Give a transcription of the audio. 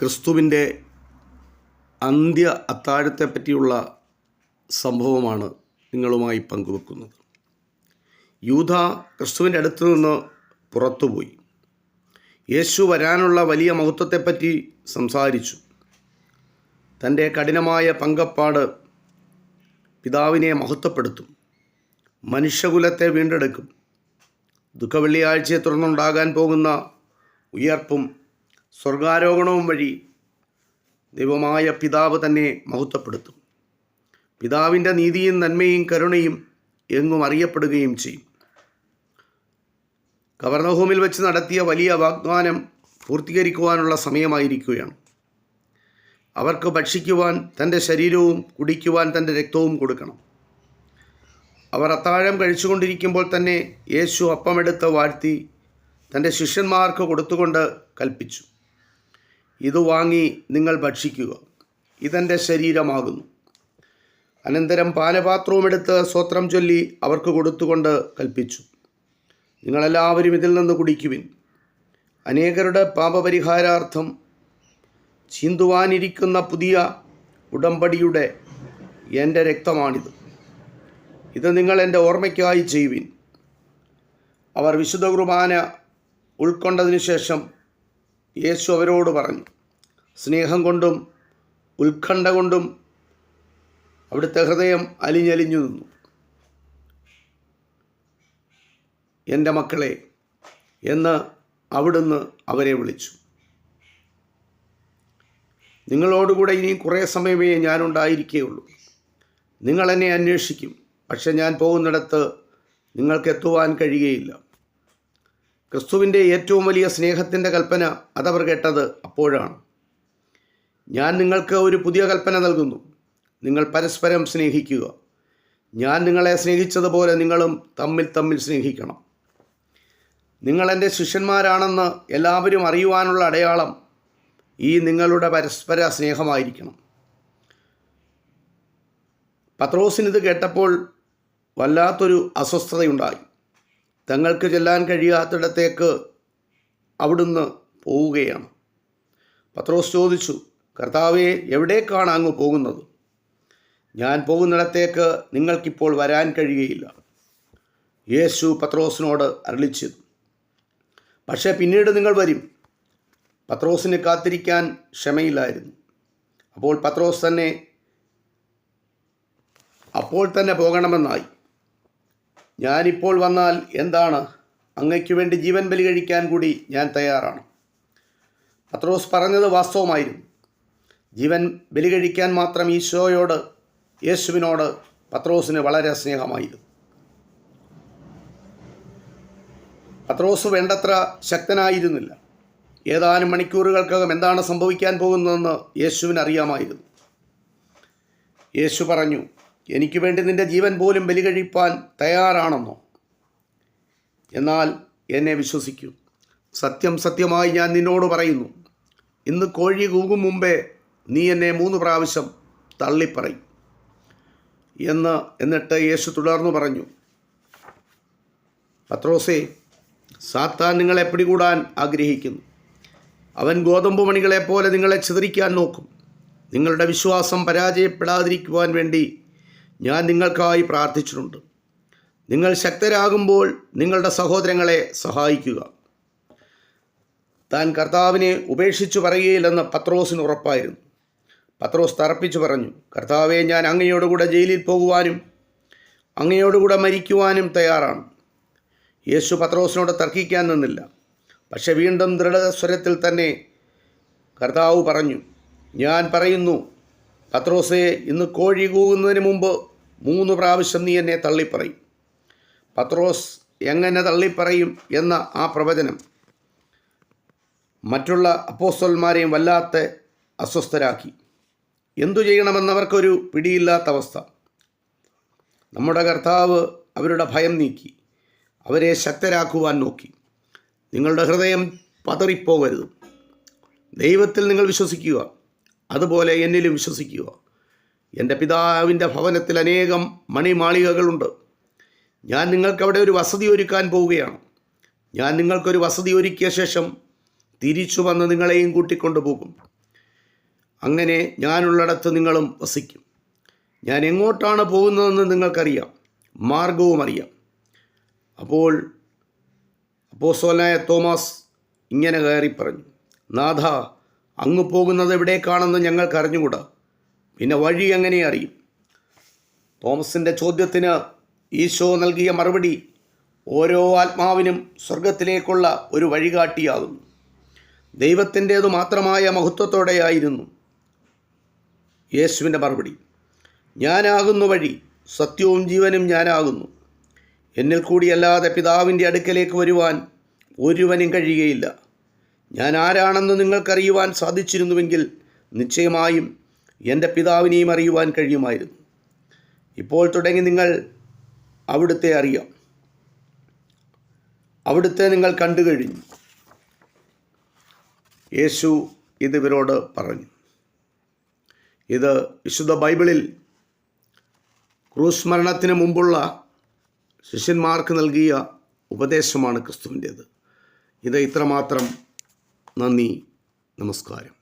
ക്രിസ്തുവിന്റെ അന്ത്യ അത്താഴത്തെ പറ്റിയുള്ള സംഭവമാണ് നിങ്ങളുമായി പങ്കുവെക്കുന്നത്. യൂത ക്രിസ്തുവിന്റെ അടുത്തു നിന്ന് പുറത്തുപോയി. യേശു വരാനുള്ള വലിയ മഹത്വത്തെപ്പറ്റി സംസാരിച്ചു. തന്റെ കഠിനമായ പങ്കപ്പാട് പിതാവിനെ മഹത്വപ്പെടുത്തും. മനുഷ്യകുലത്തെ വീണ്ടെടുക്കും. ദുഃഖവെള്ളിയാഴ്ചയെ തുടർന്നുണ്ടാകാൻ പോകുന്ന ഉയർപ്പും സ്വർഗാരോഹണവും വഴി ദൈവമായ പിതാവ് തന്നെ മഹത്വപ്പെടുത്തും. പിതാവിന്റെ നീതിയും നന്മയും കരുണയും എങ്ങും അറിയപ്പെടുകയും ചെയ്യും. കവർണഹോമിൽ വെച്ച് നടത്തിയ വലിയ വാഗ്ദാനം പൂർത്തീകരിക്കുവാനുള്ള സമയമായിരിക്കുകയാണ്. അവർക്ക് ഭക്ഷിക്കുവാൻ തന്റെ ശരീരവും കുടിക്കുവാൻ തന്റെ രക്തവും കൊടുക്കണം. അവർ അത്താഴം കഴിച്ചുകൊണ്ടിരിക്കുമ്പോൾ തന്നെ യേശു അപ്പമെടുത്ത് വാഴ്ത്തി തന്റെ ശിഷ്യന്മാർക്ക് കൊടുത്തുകൊണ്ട് കൽപ്പിച്ചു. ഇത് വാങ്ങി നിങ്ങൾ ഭക്ഷിക്കുക. ഇതെന്റെ ശരീരമാകുന്നു. അനന്തരം പാനപാത്രവും എടുത്ത് സ്വത്രം ചൊല്ലി അവർക്ക് കൊടുത്തുകൊണ്ട് കൽപ്പിച്ചു. നിങ്ങളെല്ലാവരും ഇതിൽ നിന്ന് കുടിക്കുവിൻ. അനേകരുടെ പാപപരിഹാരാർത്ഥം ചീന്തുവാനിരിക്കുന്ന പുതിയ ഉടമ്പടിയുടെ എന്റെ രക്തമാണിത്. ഇത് നിങ്ങൾ എന്റെ ഓർമ്മയ്ക്കായി ചെയ്യുവിൻ. അവർ വിശുദ്ധ കുർബാന ഉൾക്കൊണ്ടതിനു ശേഷം യേശു അവരോട് പറഞ്ഞു സ്നേഹം കൊണ്ടും ഉത്കണ്ഠ കൊണ്ടും അവിടുത്തെ ഹൃദയം അലിഞ്ഞലിഞ്ഞു നിന്നു. എന്റെ മക്കളെ എന്ന് അവിടുന്ന് അവരെ വിളിച്ചു. നിങ്ങളോടുകൂടെ ഇനിയും കുറേ സമയമേ ഞാനുണ്ടായിരിക്കുകയുള്ളൂ നിങ്ങളെന്നെ അന്വേഷിക്കും പക്ഷെ ഞാൻ പോകുന്നിടത്ത് നിങ്ങൾക്ക് എത്തുവാൻ കഴിയുകയില്ല. ക്രിസ്തുവിന്റെ ഏറ്റവും വലിയ സ്നേഹത്തിന്റെ കൽപ്പന അതവർ കേട്ടത് അപ്പോഴാണ്. ഞാൻ നിങ്ങൾക്ക് ഒരു പുതിയ കൽപ്പന നൽകുന്നു. നിങ്ങൾ പരസ്പരം സ്നേഹിക്കുക. ഞാൻ നിങ്ങളെ സ്നേഹിച്ചതുപോലെ നിങ്ങളും തമ്മിൽ തമ്മിൽ സ്നേഹിക്കണം. നിങ്ങൾ എന്റെ ശിഷ്യന്മാരാണെന്ന് എല്ലാവരും അറിയുവാനുള്ള അടയാളം ഈ നിങ്ങളുടെ പരസ്പര സ്നേഹമായിരിക്കണം. പത്രോസിനിത് കേട്ടപ്പോൾ വല്ലാത്തൊരു അസ്വസ്ഥതയുണ്ടായി. തങ്ങൾക്ക് ചെല്ലാൻ കഴിയാത്തിടത്തേക്ക് അവിടുന്ന് പോവുകയാണ്. പത്രോസ് ചോദിച്ചു കർത്താവെ എവിടേക്കാണ് അങ്ങ് പോകുന്നത്? ഞാൻ പോകുന്നിടത്തേക്ക് നിങ്ങൾക്കിപ്പോൾ വരാൻ കഴിയുകയില്ല. യേശു പത്രോസിനോട് അരളിച്ചത് പക്ഷേ പിന്നീട് നിങ്ങൾ വരും. പത്രോസിന് കാത്തിരിക്കാൻ ക്ഷമയില്ലായിരുന്നു. അപ്പോൾ പത്രോസ് തന്നെ അപ്പോൾ തന്നെ പോകണമെന്നായി. ഞാനിപ്പോൾ വന്നാൽ എന്താണ്? അങ്ങയ്ക്കു വേണ്ടി ജീവൻ ബലി കഴിക്കാൻ കൂടി ഞാൻ തയ്യാറാണ്. പത്രോസ് പറഞ്ഞത് വാസ്തവമായിരുന്നു. ജീവൻ ബലി കഴിക്കാൻ മാത്രം ഈശോയോട് യേശുവിനോട് പത്രോസിന് വളരെ സ്നേഹമായിരുന്നു പത്രോസ് വേണ്ടത്ര ശക്തനായിരുന്നില്ല. ഏതാനും മണിക്കൂറുകൾക്കകം എന്താണ് സംഭവിക്കാൻ പോകുന്നതെന്ന് യേശുവിന് അറിയാമായിരുന്നു യേശു പറഞ്ഞു എനിക്ക് വേണ്ടി നിന്റെ ജീവൻ പോലും ബലി കഴിപ്പാൻ തയ്യാറാണെന്നോ? എന്നാൽ എന്നെ വിശ്വസിക്കൂ. സത്യം സത്യമായി ഞാൻ നിന്നോട് പറയുന്നു. ഇന്ന് കോഴി കൂകും മുമ്പേ നീ എന്നെ മൂന്ന് പ്രാവശ്യം തള്ളിപ്പറയും. എന്ന് എന്നിട്ട് യേശു തുടർന്നു പറഞ്ഞു. പത്രോസേ സാത്താൻ നിങ്ങളെ പിടികൂടാൻ ആഗ്രഹിക്കുന്നു. അവൻ ഗോതമ്പ് മണികളെപ്പോലെ നിങ്ങളെ ചിതറിക്കാൻ നോക്കും. നിങ്ങളുടെ വിശ്വാസം പരാജയപ്പെടാതിരിക്കുവാൻ വേണ്ടി ഞാൻ നിങ്ങൾക്കായി പ്രാർത്ഥിച്ചിട്ടുണ്ട്. നിങ്ങൾ ശക്തരാകുമ്പോൾ നിങ്ങളുടെ സഹോദരങ്ങളെ സഹായിക്കുക. താൻ കർത്താവിനെ ഉപേക്ഷിച്ചു പറയുകയില്ലെന്ന് പത്രോസിന് ഉറപ്പായിരുന്നു. പത്രോസ് തറപ്പിച്ചു പറഞ്ഞു കർത്താവെ ഞാൻ അങ്ങയോടുകൂടെ ജയിലിൽ പോകുവാനും അങ്ങയോടുകൂടെ മരിക്കുവാനും തയ്യാറാണ്. യേശു പത്രോസിനോട് തർക്കിക്കാൻ നിന്നില്ല. പക്ഷെ വീണ്ടും ദൃഢസ്വരത്തിൽ തന്നെ കർത്താവ് പറഞ്ഞു ഞാൻ പറയുന്നു പത്രോസെ ഇന്ന് കോഴി കൂകുന്നതിന് മുമ്പ് മൂന്ന് പ്രാവശ്യം നീ എന്നെ തള്ളിപ്പറയും. പത്രോസ് എങ്ങനെ തള്ളിപ്പറയും എന്ന ആ പ്രവചനം മറ്റുള്ള അപ്പോസ്തലന്മാരെയും വല്ലാത്ത അസ്വസ്ഥരാക്കി. എന്തു ചെയ്യണമെന്നവർക്കൊരു പിടിയില്ലാത്ത അവസ്ഥ. നമ്മുടെ കർത്താവ് അവരുടെ ഭയം നീക്കി. അവരെ ശക്തരാക്കുവാൻ നോക്കി. നിങ്ങളുടെ ഹൃദയം പതറിപ്പോകരുത്. ദൈവത്തിൽ നിങ്ങൾ വിശ്വസിക്കുക. അതുപോലെ എന്നിലും വിശ്വസിക്കുക. എന്റെ പിതാവിന്റെ ഭവനത്തിൽ അനേകം മണിമാളികകളുണ്ട്. ഞാൻ നിങ്ങൾക്കവിടെ ഒരു വസതി ഒരുക്കാൻ പോവുകയാണ്. ഞാൻ നിങ്ങൾക്കൊരു വസതി ഒരുക്കിയ ശേഷം തിരിച്ചു വന്ന് നിങ്ങളെയും കൂട്ടിക്കൊണ്ടു പോകും അങ്ങനെ ഞാനുള്ളിടത്ത് നിങ്ങളും വസിക്കും. ഞാൻ എങ്ങോട്ടാണ് പോകുന്നതെന്ന് നിങ്ങൾക്കറിയാം. മാർഗവും അറിയാം. അപ്പോൾ അപ്പോസോലായ തോമസ് ഇങ്ങനെ കയറി പറഞ്ഞു നാഥ അങ്ങ് പോകുന്നത് എവിടേക്കാണെന്ന് ഞങ്ങൾക്ക് അറിഞ്ഞുകൂടാ പിന്നെ വഴി എങ്ങനെ അറിയും? തോമസിന്റെ ചോദ്യത്തിന് ഈശോ നൽകിയ മറുപടി ഓരോ ആത്മാവിനും സ്വർഗത്തിലേക്കുള്ള ഒരു വഴികാട്ടിയാകുന്നു. ദൈവത്തിന്റേതു മാത്രമായ മഹത്വത്തോടെയായിരുന്നു യേശുവിന്റെ മറുപടി. ഞാനാകുന്നു വഴി സത്യവും ജീവനും ഞാനാകുന്നു. എന്നിൽ കൂടിയല്ലാതെ പിതാവിന്റെ അടുക്കലേക്ക് വരുവാൻ ഒരുവനും കഴിയുകയില്ല. ഞാൻ ആരാണെന്ന് നിങ്ങൾക്കറിയുവാൻ സാധിച്ചിരുന്നുവെങ്കിൽ നിശ്ചയമായും എന്റെ പിതാവിനെയും അറിയുവാൻ കഴിയുമായിരുന്നു. ഇപ്പോൾ തുടങ്ങി നിങ്ങൾ അവിടുത്തെ അറിയാം. അവിടുത്തെ നിങ്ങൾ കണ്ടു കഴിഞ്ഞു. യേശു ഇത് ഇവരോട് പറഞ്ഞു. ഇത് വിശുദ്ധ ബൈബിളിൽ ക്രൂസ് മരണത്തിന് മുമ്പുള്ള ശിഷ്യന്മാർക്ക് നൽകിയ ഉപദേശമാണ് ക്രിസ്തുവിന്റേത്. ഇത് ഇത്രമാത്രം. നന്ദി. നമസ്കാരം.